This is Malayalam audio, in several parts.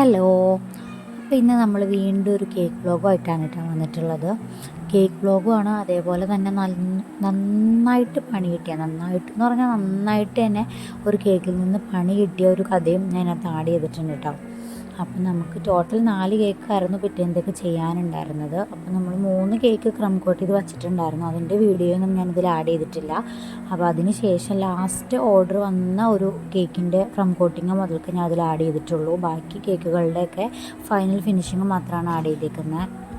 ഹലോ. അപ്പോൾ ഇന്ന് നമ്മൾ വീണ്ടും ഒരു കേക്ക് വ്ളോഗുമായിട്ടാണ് കേട്ടോ വന്നിട്ടുള്ളത്. കേക്ക് വ്ളോഗുമാണ് അതേപോലെ തന്നെ നന്നായിട്ട് പണി കിട്ടിയ നന്നായിട്ട് എന്ന് പറഞ്ഞാൽ നന്നായിട്ട് തന്നെ ഒരു കേക്കിൽ നിന്ന് പണി കിട്ടിയ ഒരു കഥയും ഞാൻ ആഡ് ചെയ്തിട്ടുണ്ട് കേട്ടോ. അപ്പം നമുക്ക് ടോട്ടൽ നാല് കേക്കായിരുന്നു പിറ്റേന്തൊക്കെ ചെയ്യാനുണ്ടായിരുന്നത്. അപ്പം നമ്മൾ മൂന്ന് കേക്ക് ക്രം കോട്ട് ചെയ്ത് വച്ചിട്ടുണ്ടായിരുന്നു. അതിന്റെ വീഡിയോ ഒന്നും ഞാനിതിൽ ആഡ് ചെയ്തിട്ടില്ല. അപ്പോൾ അതിന് ശേഷം ലാസ്റ്റ് ഓർഡർ വന്ന ഒരു കേക്കിന്റെ ക്രം കോട്ടിങ് മുതൽക്ക് ഞാൻ അതിൽ ആഡ് ചെയ്തിട്ടുള്ളൂ. ബാക്കി കേക്കുകളുടെയൊക്കെ ഫൈനൽ ഫിനിഷിങ് മാത്രമാണ് ആഡ് ചെയ്തേക്കുന്നത്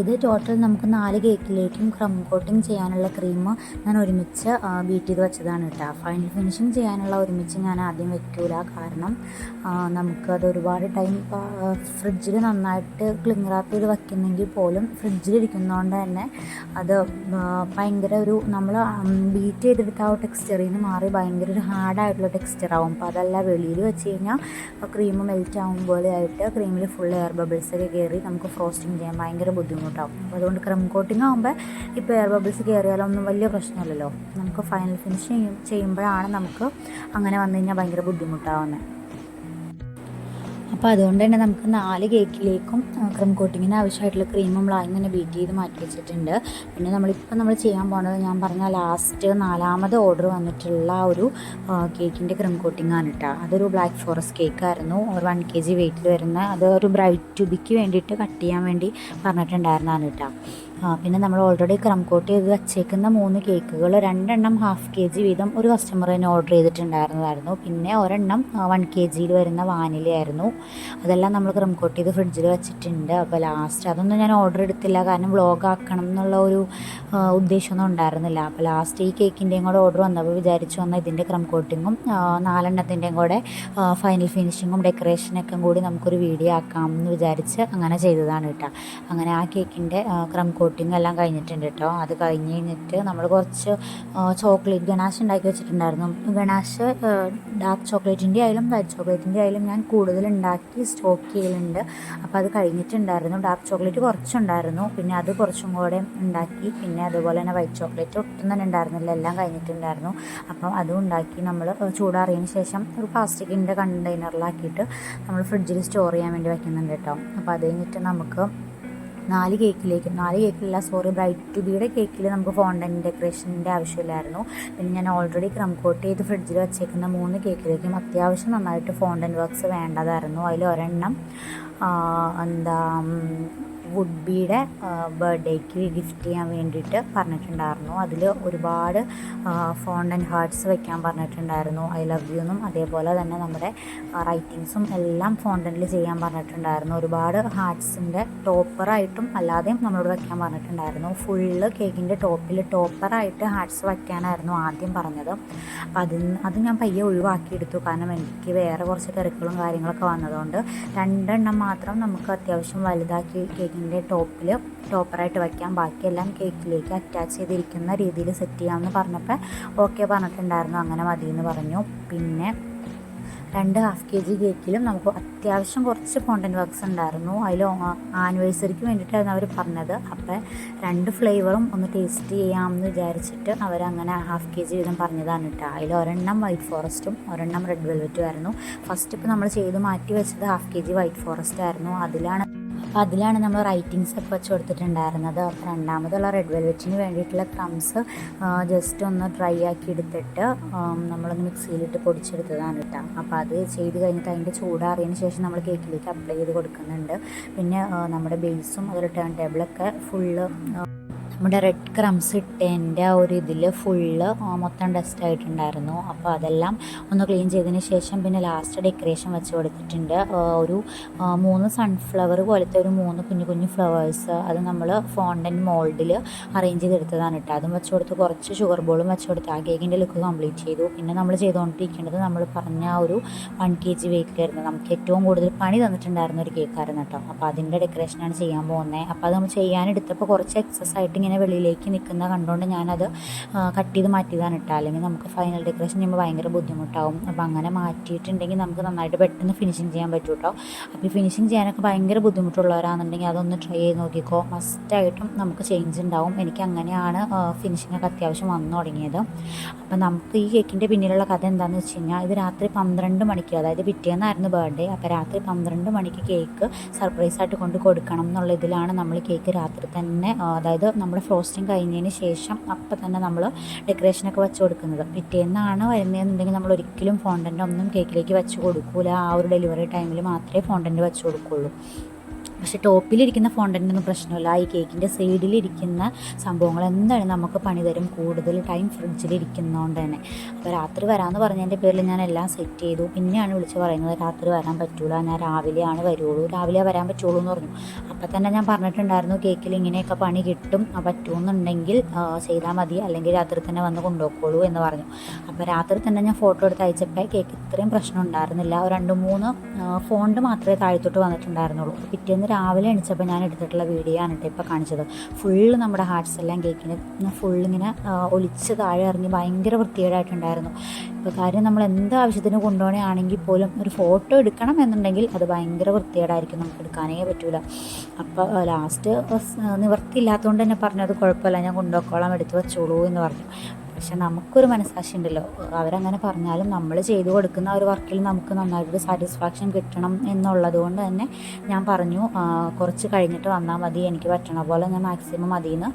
ഇത് ടോട്ടൽ നമുക്ക് നാല് കേക്കിലേക്കും ക്രം കോട്ടിങ് ചെയ്യാനുള്ള ക്രീം ഞാൻ ഒരുമിച്ച് ബീറ്റ് ചെയ്ത് വെച്ചതാണ് കേട്ടോ ഫൈനൽ ഫിനിഷിങ് ചെയ്യാനുള്ള ഒരുമിച്ച് ഞാൻ ആദ്യം വെക്കൂല. കാരണം നമുക്ക് അത് ഒരുപാട് ടൈം ഫ്രിഡ്ജിൽ നന്നായിട്ട് ക്ലിങ്ങറാപ്പ് ചെയ്ത് വയ്ക്കുന്നെങ്കിൽ പോലും ഫ്രിഡ്ജിലിരിക്കുന്നതുകൊണ്ട് തന്നെ അത് ഭയങ്കര ഒരു നമ്മൾ ബീറ്റ് ചെയ്തെടുത്ത ആ ടെക്സ്ചറിൽ നിന്ന് മാറി ഭയങ്കര ഒരു ഹാർഡായിട്ടുള്ള ടെക്സ്ചർ ആവും. അപ്പോൾ അതല്ല വെളിയിൽ വെച്ച് കഴിഞ്ഞാൽ ക്രീം മെൽറ്റ് ആവും പോലെ ആയിട്ട് ക്രീമിൽ ഫുൾ എയർ ബബിൾസ് ഒക്കെ കയറി നമുക്ക് ഫ്രോസ്റ്റിംഗ് ചെയ്യാൻ ഭയങ്കര ബുദ്ധിമുട്ടാവും. അപ്പോൾ അതുകൊണ്ട് ക്രം കോട്ടിംഗ് ആകുമ്പോൾ ഇപ്പോൾ എയർ ബബിൾസ് കയറിയാലൊന്നും വലിയ പ്രശ്നമില്ലല്ലോ. നമുക്ക് ഫൈനൽ ഫിനിഷ് ചെയ്യും ചെയ്യുമ്പോഴാണ് നമുക്ക് അങ്ങനെ വന്നു കഴിഞ്ഞാൽ ഭയങ്കര ബുദ്ധിമുട്ടാവുന്നത് അപ്പോൾ അതുകൊണ്ട് തന്നെ നമുക്ക് നാല് കേക്കിലേക്കും ക്രീം കോട്ടിങ്ങിന് ആവശ്യമായിട്ടുള്ള ക്രീം നമ്മൾ ആദ്യം തന്നെ ബീറ്റ് ചെയ്ത് മാറ്റി വെച്ചിട്ടുണ്ട്. പിന്നെ നമ്മളിപ്പോൾ നമ്മൾ ചെയ്യാൻ പോകുന്നത് ഞാൻ പറഞ്ഞ ലാസ്റ്റ് നാലാമത് ഓർഡർ വന്നിട്ടുള്ള ഒരു കേക്കിന്റെ ക്രീം കോട്ടിംഗ് ആണ് കേട്ടോ അതൊരു ബ്ലാക്ക് ഫോറസ്റ്റ് കേക്കായിരുന്നു ഒരു വൺ കെ ജി വെയിറ്റിൽ വരുന്ന അത് ഒരു ബ്രൈറ്റ് ടുബിക്ക് വേണ്ടിയിട്ട് കട്ട് ചെയ്യാൻ വേണ്ടി പറഞ്ഞിട്ടുണ്ടായിരുന്നതാണ് കേട്ടോ പിന്നെ നമ്മൾ ഓൾറെഡി ക്രം കോട്ട് ചെയ്ത് വച്ചേക്കുന്ന മൂന്ന് കേക്കുകൾ രണ്ടെണ്ണം ഹാഫ് കെ ജി വീതം ഒരു കസ്റ്റമർ തന്നെ ഓർഡർ ചെയ്തിട്ടുണ്ടായിരുന്നതായിരുന്നു. പിന്നെ ഒരെണ്ണം വൺ കെ ജിയിൽ വരുന്ന വാനിലയായിരുന്നു. അതെല്ലാം നമ്മൾ ക്രം കോട്ട് ചെയ്ത് ഫ്രിഡ്ജിൽ വെച്ചിട്ടുണ്ട്. അപ്പോൾ ലാസ്റ്റ് അതൊന്നും ഞാൻ ഓർഡർ എടുത്തില്ല. കാരണം വ്ളോഗ് ആക്കണം എന്നുള്ള ഒരു ഉദ്ദേശമൊന്നും ഉണ്ടായിരുന്നില്ല. അപ്പോൾ ലാസ്റ്റ് ഈ കേക്കിന്റെയും കൂടെ ഓർഡർ വന്നപ്പോൾ വിചാരിച്ചു വന്ന ഇതിന്റെ ക്രം കോട്ടിങ്ങും നാലെണ്ണത്തിന്റെയും കൂടെ ഫൈനൽ ഫിനിഷിങ്ങും ഡെക്കറേഷനൊക്കെ കൂടി നമുക്കൊരു വീഡിയോ ആക്കാം എന്ന് വിചാരിച്ച് അങ്ങനെ ചെയ്തതാണ് കേട്ടോ. അങ്ങനെ ആ കേക്കിന്റെ ക്രം കോട്ടിങ് എല്ലാം കഴിഞ്ഞിട്ടുണ്ട് കേട്ടോ അത് കഴിഞ്ഞ് കഴിഞ്ഞിട്ട് നമ്മൾ കുറച്ച് ചോക്ലേറ്റ് ഗണാഷ് ഉണ്ടാക്കി വെച്ചിട്ടുണ്ടായിരുന്നു. ഗണാഷ് ഡാർക്ക് ചോക്ലേറ്റിന്റെ ആയാലും വൈറ്റ് ചോക്ലേറ്റിന്റെ ആയാലും ഞാൻ കൂടുതൽ ഉണ്ടാക്കി സ്റ്റോക്ക് ചെയ്യലുണ്ട്. അപ്പോൾ അത് കഴിഞ്ഞിട്ടുണ്ടായിരുന്നു. Dark chocolate കുറച്ചുണ്ടായിരുന്നു. പിന്നെ അത് കുറച്ചും കൂടെ ഉണ്ടാക്കി. പിന്നെ അതുപോലെ തന്നെ വൈറ്റ് ചോക്ലേറ്റ് ഒട്ടും തന്നെ ഉണ്ടായിരുന്നില്ല. എല്ലാം കഴിഞ്ഞിട്ടുണ്ടായിരുന്നു. അപ്പം അതും ഉണ്ടാക്കി നമ്മൾ ചൂടാറിയതിന് ശേഷം ഒരു പ്ലാസ്റ്റിക്കിന്റെ കണ്ടെയ്നറിലാക്കിയിട്ട് നമ്മൾ ഫ്രിഡ്ജിൽ സ്റ്റോർ ചെയ്യാൻ വേണ്ടി വയ്ക്കുന്നുണ്ട് കേട്ടോ അപ്പോൾ അത് കഴിഞ്ഞിട്ട് നമുക്ക് നാല് കേക്കിലേക്ക്. നാല് കേക്കിലല്ല സോറി ബ്രൈറ്റ് ടു ബിയുടെ കേക്കിൽ നമുക്ക് ഫോണ്ടൻ ഡെക്കറേഷന്റെ ആവശ്യമില്ലായിരുന്നു. പിന്നെ ഞാൻ ഓൾറെഡി ക്രം കോട്ട് ചെയ്ത് ഫ്രിഡ്ജിൽ വെച്ചേക്കുന്ന മൂന്ന് കേക്കിലേക്കും അത്യാവശ്യം നന്നായിട്ട് ഫോണ്ടൻ വർക്ക്സ് വേണ്ടതായിരുന്നു. അതിൽ ഒരെണ്ണം എന്താ വുഡ് ബീയുടെ ബർത്ത്ഡേക്ക് ഗിഫ്റ്റ് ചെയ്യാൻ വേണ്ടിയിട്ട് പറഞ്ഞിട്ടുണ്ടായിരുന്നു. അതിൽ ഒരുപാട് ഫോണ്ടൻ ഹാർട്സ് വെക്കാൻ പറഞ്ഞിട്ടുണ്ടായിരുന്നു. ഐ ലവ് യു എന്നും അതേപോലെ തന്നെ നമ്മുടെ റൈറ്റിങ്സും എല്ലാം ഫോണ്ടനിൽ ചെയ്യാൻ പറഞ്ഞിട്ടുണ്ടായിരുന്നു. ഒരുപാട് ഹാർട്സിന്റെ ടോപ്പറായിട്ടും അല്ലാതെയും നമ്മളോട് വെക്കാൻ പറഞ്ഞിട്ടുണ്ടായിരുന്നു. ഫുള്ള് കേക്കിന്റെ ടോപ്പിൽ ടോപ്പറായിട്ട് ഹാർട്സ് വയ്ക്കാനായിരുന്നു ആദ്യം പറഞ്ഞത്. അപ്പം അത് ഞാൻ പയ്യെ ഒഴിവാക്കിയെടുത്തു. കാരണം എനിക്ക് വേറെ കുറച്ച് തിരക്കുകളും കാര്യങ്ങളൊക്കെ വന്നതുകൊണ്ട് രണ്ടെണ്ണം മാത്രം നമുക്ക് അത്യാവശ്യം വലുതാക്കി കേക്കിന്റെ ടോപ്പിൽ ടോപ്പറായിട്ട് വയ്ക്കാം ബാക്കിയെല്ലാം കേക്കിലേക്ക് അറ്റാച്ച് ചെയ്തിരിക്കുന്ന രീതിയിൽ സെറ്റ് ചെയ്യാമെന്ന് പറഞ്ഞപ്പോൾ ഓക്കെ പറഞ്ഞിട്ടുണ്ടായിരുന്നു അങ്ങനെ മതി എന്ന് പറഞ്ഞു. പിന്നെ രണ്ട് ഹാഫ് കെ ജി കേക്കിലും നമുക്ക് അത്യാവശ്യം കുറച്ച് കോണ്ടന്റ് വർക്ക്സ് ഉണ്ടായിരുന്നു. അതിൽ ആനിവേഴ്സറിക്ക് വേണ്ടിയിട്ടായിരുന്നു അവർ പറഞ്ഞത്. അപ്പം രണ്ട് ഫ്ലേവറും ഒന്ന് ടേസ്റ്റ് ചെയ്യാമെന്ന് വിചാരിച്ചിട്ട് അവരങ്ങനെ ഹാഫ് കെ ജി വീതം പറഞ്ഞതാണ് കേട്ടോ. അതിൽ ഒരെണ്ണം വൈറ്റ് ഫോറസ്റ്റും ഒരെണ്ണം റെഡ് വെൽവെറ്റും ആയിരുന്നു. ഫസ്റ്റ് ഇപ്പോൾ നമ്മൾ ചെയ്ത് മാറ്റി വെച്ചത് half K G white forest ആയിരുന്നു. അതിലാണ് അപ്പോൾ അതിലാണ് നമ്മൾ റൈറ്റിങ്സ് ഒക്കെ വെച്ച് കൊടുത്തിട്ടുണ്ടായിരുന്നത്. അപ്പോൾ രണ്ടാമതുള്ള റെഡ് വെൽവെറ്റിന് വേണ്ടിയിട്ടുള്ള ക്രംസ് ജസ്റ്റ് ഒന്ന് ഡ്രൈ ആക്കി എടുത്തിട്ട് നമ്മളൊന്ന് മിക്സിയിലിട്ട് പൊടിച്ചെടുത്തതാണ് കേട്ടോ. അപ്പോൾ അത് ചെയ്ത് കഴിഞ്ഞിട്ട് അതിന്റെ ചൂടാറിയതിന് ശേഷം നമ്മൾ കേക്കിലേക്ക് അപ്ലൈ ചെയ്ത് കൊടുക്കുന്നുണ്ട്. പിന്നെ നമ്മുടെ ബേസും അതൊരു ടേൺ ടേബിളൊക്കെ ഫുള്ള് നമ്മുടെ റെഡ് ക്രംസ് ഇട്ടതിന്റെ ആ ഒരു ഇതിൽ ഫുള്ള് മൊത്തം ഡസ്റ്റ് ആയിട്ടുണ്ടായിരുന്നു. അപ്പോൾ അതെല്ലാം ഒന്ന് ക്ലീൻ ചെയ്തതിന് ശേഷം പിന്നെ ലാസ്റ്റ് ഡെക്കറേഷൻ വെച്ച് കൊടുത്തിട്ടുണ്ട്. ഒരു മൂന്ന് സൺഫ്ലവർ പോലത്തെ ഒരു മൂന്ന് കുഞ്ഞു കുഞ്ഞു ഫ്ലവേഴ്സ് അത് നമ്മൾ ഫോണ്ടൻ മോൾഡിൽ അറേഞ്ച് ചെയ്തെടുത്തതാണ് കേട്ടോ അതും വെച്ച് കൊടുത്ത് കുറച്ച് ഷുഗർ ബോളും വെച്ച് കൊടുത്ത് ആ കേക്കിന്റെ ലുക്ക് കംപ്ലീറ്റ് ചെയ്തു. പിന്നെ നമ്മൾ ചെയ്തുകൊണ്ടിരിക്കേണ്ടത് നമ്മൾ പറഞ്ഞ ആ ഒരു വൺ കെ ജി വെയിറ്റിലായിരുന്നു നമുക്ക് ഏറ്റവും കൂടുതൽ പണി തന്നിട്ടുണ്ടായിരുന്ന ഒരു കേക്കായിരുന്നു കേട്ടോ അപ്പോൾ അതിന്റെ ഡെക്കറേഷനാണ് ചെയ്യാൻ പോകുന്നത് അപ്പോൾ അത് നമ്മൾ ചെയ്യാനെടുത്തപ്പോൾ കുറച്ച് എക്സസ് ആയിട്ട് ഇങ്ങനെ ഇങ്ങനെ വെളിയിലേക്ക് നിൽക്കുന്ന കണ്ടുകൊണ്ട് ഞാനത് കട്ട് ചെയ്ത് മാറ്റിയതാണ് ഇട്ടാൽ അല്ലെങ്കിൽ നമുക്ക് ഫൈനൽ ഡെക്കറേഷൻ ചെയ്യുമ്പോൾ ഭയങ്കര ബുദ്ധിമുട്ടാവും. അപ്പോൾ അങ്ങനെ മാറ്റിയിട്ടുണ്ടെങ്കിൽ നമുക്ക് നന്നായിട്ട് പെട്ടെന്ന് ഫിനിഷിങ് ചെയ്യാൻ പറ്റും കേട്ടോ അപ്പോൾ ഫിനിഷിങ് ചെയ്യാനൊക്കെ ഭയങ്കര ബുദ്ധിമുട്ടുള്ളവരാണെന്നുണ്ടെങ്കിൽ അതൊന്ന് ട്രൈ ചെയ്ത് നോക്കിക്കോ. മസ്റ്റായിട്ടും നമുക്ക് ചേഞ്ച് ഉണ്ടാവും. എനിക്ക് അങ്ങനെയാണ് ഫിനിഷിങ്ങൊക്കെ അത്യാവശ്യം വന്നു തുടങ്ങിയത്. അപ്പോൾ നമുക്ക് ഈ കേക്കിന്റെ പിന്നിലുള്ള കഥ എന്താണെന്ന് വെച്ച് കഴിഞ്ഞാൽ ഇത് രാത്രി പന്ത്രണ്ട് മണിക്ക് അതായത് പിറ്റേന്നായിരുന്നു ബർത്ത്ഡേ അപ്പോൾ രാത്രി പന്ത്രണ്ട് മണിക്ക് കേക്ക് സർപ്രൈസായിട്ട് കൊണ്ട് കൊടുക്കണം എന്നുള്ള ഇതിലാണ് നമ്മൾ കേക്ക് രാത്രി തന്നെ അതായത് നമ്മൾ ഫ്രോസ്റ്റിംഗ് കഴിഞ്ഞതിന് ശേഷം അപ്പം തന്നെ നമ്മൾ ഡെക്കറേഷനൊക്കെ വെച്ച് കൊടുക്കുന്നത്. പിറ്റേന്നാണ് വരുന്നതെന്നുണ്ടെങ്കിൽ നമ്മൾ ഒരിക്കലും ഫോണ്ടന്റ് ഒന്നും കേക്കിലേക്ക് വെച്ച് കൊടുക്കൂല. ആ ഒരു ഡെലിവറി ടൈമിൽ മാത്രമേ ഫോണ്ടന്റ് വെച്ച് കൊടുക്കുള്ളൂ. പക്ഷെ ടോപ്പിലിരിക്കുന്ന ഫോണ്ടന്റൊന്നും പ്രശ്നമില്ല. ഈ കേക്കിന്റെ സൈഡിലിരിക്കുന്ന സംഭവങ്ങൾ എന്തായാലും നമുക്ക് പണി തരും? കൂടുതൽ ടൈം ഫ്രിഡ്ജിലിരിക്കുന്നതുകൊണ്ട് തന്നെ. അപ്പോൾ രാത്രി വരാമെന്ന് പറഞ്ഞതിന്റെ പേരിൽ ഞാൻ എല്ലാം സെറ്റ് ചെയ്തു. പിന്നെയാണ് വിളിച്ച് പറയുന്നത് രാത്രി വരാൻ പറ്റൂല ഞാൻ രാവിലെയാണ് വരുള്ളൂ. രാവിലെ വരാൻ പറ്റുള്ളൂ എന്ന് പറഞ്ഞു. അപ്പോൾ തന്നെ ഞാൻ പറഞ്ഞിട്ടുണ്ടായിരുന്നു കേക്കിൽ ഇങ്ങനെയൊക്കെ പണി കിട്ടും പറ്റുമെന്നുണ്ടെങ്കിൽ ചെയ്താൽ മതി. അല്ലെങ്കിൽ രാത്രി തന്നെ വന്ന് കൊണ്ടുപോയിക്കോളൂ എന്ന് പറഞ്ഞു. അപ്പോൾ രാത്രി തന്നെ ഞാൻ ഫോട്ടോ എടുത്ത് അയച്ചപ്പോൾ കേക്ക് ഇത്രയും പ്രശ്നം ഉണ്ടായിരുന്നില്ല. രണ്ട് മൂന്ന് ഫോണ്ട് മാത്രമേ താഴത്തോട്ട് വന്നിട്ടുണ്ടായിരുന്നുള്ളൂ. പിറ്റേന്ന് രാവിലെ എണിച്ചപ്പോൾ ഞാൻ എടുത്തിട്ടുള്ള വീഡിയോ ആണ് കേട്ടോ ഇപ്പോൾ കാണിച്ചത്. ഫുള്ള് നമ്മുടെ ഹാർട്ട്സ് എല്ലാം കേക്കിന് ഫുള്ളിങ്ങനെ ഒലിച്ച് താഴെ ഇറങ്ങി ഭയങ്കര വൃത്തികേടായിട്ടുണ്ടായിരുന്നു. ഇപ്പോൾ കാര്യം നമ്മൾ എന്ത് ആവശ്യത്തിന് കൊണ്ടുപോകണമെങ്കിൽ പോലും ഒരു ഫോട്ടോ എടുക്കണം എന്നുണ്ടെങ്കിൽ അത് ഭയങ്കര വൃത്തികേടായിരിക്കും നമുക്ക് എടുക്കാനേ പറ്റൂല. അപ്പോൾ ലാസ്റ്റ് നിവർത്തിയില്ലാത്തതുകൊണ്ട് തന്നെ പറഞ്ഞത് കുഴപ്പമില്ല ഞാൻ കൊണ്ടുപോയിക്കോളാം എടുത്ത് വെച്ചോളൂ എന്ന് പറഞ്ഞു. പക്ഷെ നമുക്കൊരു മനസ്സാക്ഷി ഉണ്ടല്ലോ അവരങ്ങനെ പറഞ്ഞാലും നമ്മൾ ചെയ്തു കൊടുക്കുന്ന ഒരു വർക്കിൽ നമുക്ക് നന്നായിട്ടൊരു സാറ്റിസ്ഫാക്ഷൻ കിട്ടണം എന്നുള്ളത് കൊണ്ട് തന്നെ ഞാൻ പറഞ്ഞു കുറച്ച് കഴിഞ്ഞിട്ട് വന്നാൽ മതി എനിക്ക് പറ്റണ പോലെ ഞാൻ മാക്സിമം അതിൽ നിന്ന്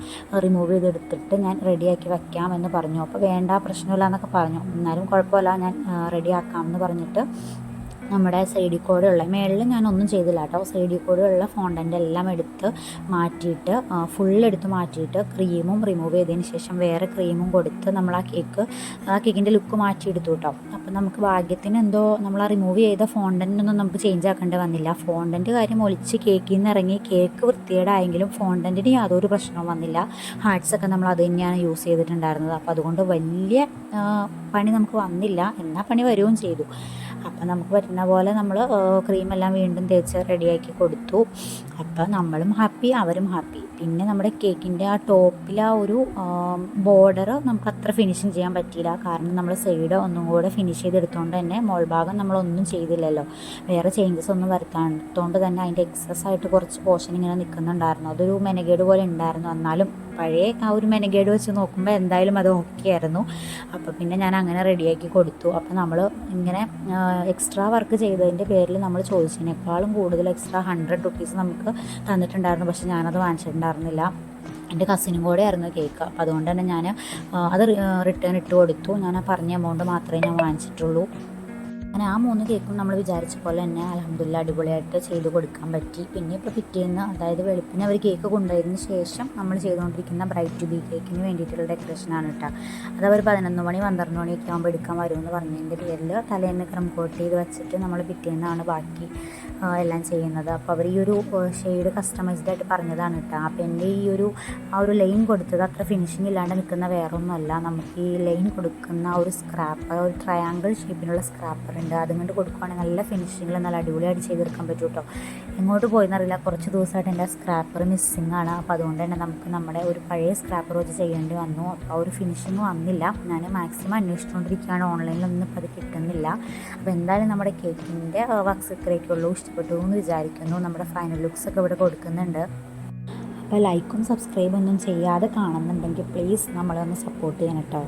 റിമൂവ് ചെയ്തെടുത്തിട്ട് ഞാൻ റെഡിയാക്കി വെക്കാം എന്ന് പറഞ്ഞു. അപ്പോൾ വേണ്ട പ്രശ്നമില്ല എന്നൊക്കെ പറഞ്ഞു. എന്നാലും കുഴപ്പമില്ല ഞാൻ റെഡിയാക്കാം എന്ന് പറഞ്ഞിട്ട് നമ്മുടെ സൈഡിൽ കൂടെ ഉള്ള മേളിൽ ഞാനൊന്നും ചെയ്തില്ല കേട്ടോ. സൈഡിൽ കൂടെ ഉള്ള ഫോണ്ടന്റ് എല്ലാം എടുത്ത് മാറ്റിയിട്ട് ഫുൾ എടുത്ത് മാറ്റിയിട്ട് ക്രീമും റിമൂവ് ചെയ്തതിന് ശേഷം വേറെ ക്രീമും കൊടുത്ത് നമ്മൾ ആ കേക്ക് ആ കേക്കിന്റെ ലുക്ക് മാറ്റിയെടുത്തു കേട്ടോ. അപ്പം നമുക്ക് ഭാഗ്യത്തിന് എന്തോ നമ്മൾ ആ റിമൂവ് ചെയ്ത ഫോണ്ടന്റൊന്നും നമുക്ക് ചേഞ്ച് ആക്കേണ്ടി വന്നില്ല. ഫോണ്ടന്റ് കാര്യം ഒളിച്ച് കേക്കിൽ നിന്ന് ഇറങ്ങി കേക്ക് വൃത്തികേടായെങ്കിലും ഫോണ്ടന്റിന് യാതൊരു പ്രശ്നവും വന്നില്ല. ഹാർട്സൊക്കെ നമ്മൾ അത് തന്നെയാണ് യൂസ് ചെയ്തിട്ടുണ്ടായിരുന്നത്. അപ്പോൾ അതുകൊണ്ട് വലിയ പണി നമുക്ക് വന്നില്ല. എന്നാൽ പണി വരികയും ചെയ്തു. അപ്പം നമുക്ക് പറ്റുന്ന പോലെ നമ്മൾ ക്രീമെല്ലാം വീണ്ടും തേച്ച് റെഡിയാക്കി കൊടുത്തു. അപ്പോൾ നമ്മളും ഹാപ്പി അവരും ഹാപ്പി പിന്നെ നമ്മുടെ കേക്കിന്റെ ആ ടോപ്പിലെ ആ ഒരു ബോർഡർ നമുക്ക് അത്ര ഫിനിഷിങ് ചെയ്യാൻ പറ്റിയില്ല. കാരണം നമ്മൾ സൈഡ് ഒന്നും കൂടെ ഫിനിഷ് ചെയ്തെടുത്തുകൊണ്ട് തന്നെ മോൾ ഭാഗം നമ്മളൊന്നും ചെയ്തില്ലല്ലോ. വേറെ ചേഞ്ചസ് ഒന്നും വരുത്താത്തതുകൊണ്ട് തന്നെ അതിന്റെ എക്സസ് ആയിട്ട് കുറച്ച് പോർഷൻ ഇങ്ങനെ നിൽക്കുന്നുണ്ടായിരുന്നു അതൊരു മെനഗേഡ് പോലെ ഉണ്ടായിരുന്നു. എന്നാലും പഴയ ആ ഒരു മെനഗേഡ് വെച്ച് നോക്കുമ്പോൾ എന്തായാലും അത് ഓക്കെ ആയിരുന്നു. അപ്പോൾ പിന്നെ ഞാൻ അങ്ങനെ റെഡിയാക്കി കൊടുത്തു. അപ്പോൾ നമ്മൾ ഇങ്ങനെ എക്സ്ട്രാ വർക്ക് ചെയ്തതിന്റെ പേരിൽ നമ്മൾ ചോദിച്ചതിനേക്കാളും കൂടുതൽ എക്സ്ട്രാ ഹൺഡ്രഡ് റുപ്പീസ് നമുക്ക് തന്നിട്ടുണ്ടായിരുന്നു. പക്ഷേ ഞാനത് വാങ്ങിച്ചിട്ടുണ്ടായിരുന്നില്ല. എന്റെ കസിനും കൂടെ ആയിരുന്നു കേക്ക് അപ്പോൾ അതുകൊണ്ട് തന്നെ ഞാൻ അത് റിട്ടേൺ ഇട്ട് കൊടുത്തു. ഞാൻ പറഞ്ഞ എമൗണ്ട് മാത്രമേ ഞാൻ വാങ്ങിച്ചിട്ടുള്ളൂ. അങ്ങനെ ആ മൂന്ന് കേക്കും നമ്മൾ വിചാരിച്ച പോലെ തന്നെ അലഹമില്ല അടിപൊളിയായിട്ട് ചെയ്ത് കൊടുക്കാൻ പറ്റി. പിന്നെ ഇപ്പോൾ പിറ്റേന്ന് അതായത് വെളുപ്പിന് അവർ കേക്ക് കൊണ്ടുപോയതിന് ശേഷം നമ്മൾ ചെയ്തുകൊണ്ടിരിക്കുന്ന ബ്രൈറ്റ് ടു ബി കേക്കിന് വേണ്ടിയിട്ടുള്ള ഡെക്കറേഷനാണ് കേട്ടോ അത് അവർ പതിനൊന്ന് മണി പന്ത്രണ്ട് മണിയൊക്കെ ആകുമ്പോൾ എടുക്കാൻ വരുമെന്ന് പറഞ്ഞതിന്റെ പേരിൽ തലേന്ന് ക്രം കോട്ട് ചെയ്ത് വെച്ചിട്ട് നമ്മൾ പിറ്റേന്നാണ് ബാക്കി എല്ലാം ചെയ്യുന്നത്. അപ്പോൾ അവർ ഈ ഒരു ഷെയ്ഡ് കസ്റ്റമൈസ്ഡ് ആയിട്ട് പറഞ്ഞതാണ് കേട്ടോ അപ്പോൾ എന്റെ ഈ ഒരു ആ ഒരു ലൈൻ കൊടുത്തത് അത്ര ഫിനിഷിംഗ് ഇല്ലാണ്ട് നിൽക്കുന്ന വേറൊന്നുമല്ല. നമുക്ക് ഈ ലൈൻ കൊടുക്കുന്ന ഒരു സ്ക്രാപ്പർ ഒരു ട്രയാങ്കിൾ ഷേപ്പിനുള്ള സ്ക്രാപ്പർ ഉണ്ട്. അതും കൊണ്ട് കൊടുക്കുവാണെങ്കിൽ നല്ല ഫിനിഷിങ്ങിൽ നല്ല അടിപൊളിയായിട്ട് ചെയ്തെടുക്കാൻ പറ്റും കേട്ടോ എങ്ങോട്ട് പോയെന്നറിയില്ല. കുറച്ച് ദിവസമായിട്ട് എന്റെ സ്ക്രാപ്പർ മിസ്സിംഗ് ആണ്. അപ്പോൾ അതുകൊണ്ട് തന്നെ നമുക്ക് നമ്മുടെ ഒരു പഴയ സ്ക്രാപ്പർ വെച്ച് ചെയ്യേണ്ടി വന്നു. ആ ഒരു ഫിനിഷിങ് വന്നില്ല. ഞാൻ മാക്സിമം അന്വേഷിച്ചുകൊണ്ടിരിക്കുകയാണ്. ഓൺലൈനിലൊന്നും ഇപ്പോൾ അത് കിട്ടുന്നില്ല. അപ്പോൾ എന്തായാലും നമ്മുടെ കേക്കിന്റെ വർക്ക് ഇത്രയൊക്കെയുള്ളൂ ഇഷ്ടപ്പെട്ടു എന്ന് വിചാരിക്കുന്നു. നമ്മുടെ ഫൈനൽ ലുക്സ് ഒക്കെ ഇവിടെ കൊടുക്കുന്നുണ്ട്. അപ്പോൾ ലൈക്കും സബ്സ്ക്രൈബൊന്നും ചെയ്യാതെ കാണുന്നുണ്ടെങ്കിൽ പ്ലീസ് നമ്മളെ ഒന്ന് സപ്പോർട്ട് ചെയ്യണം കേട്ടോ.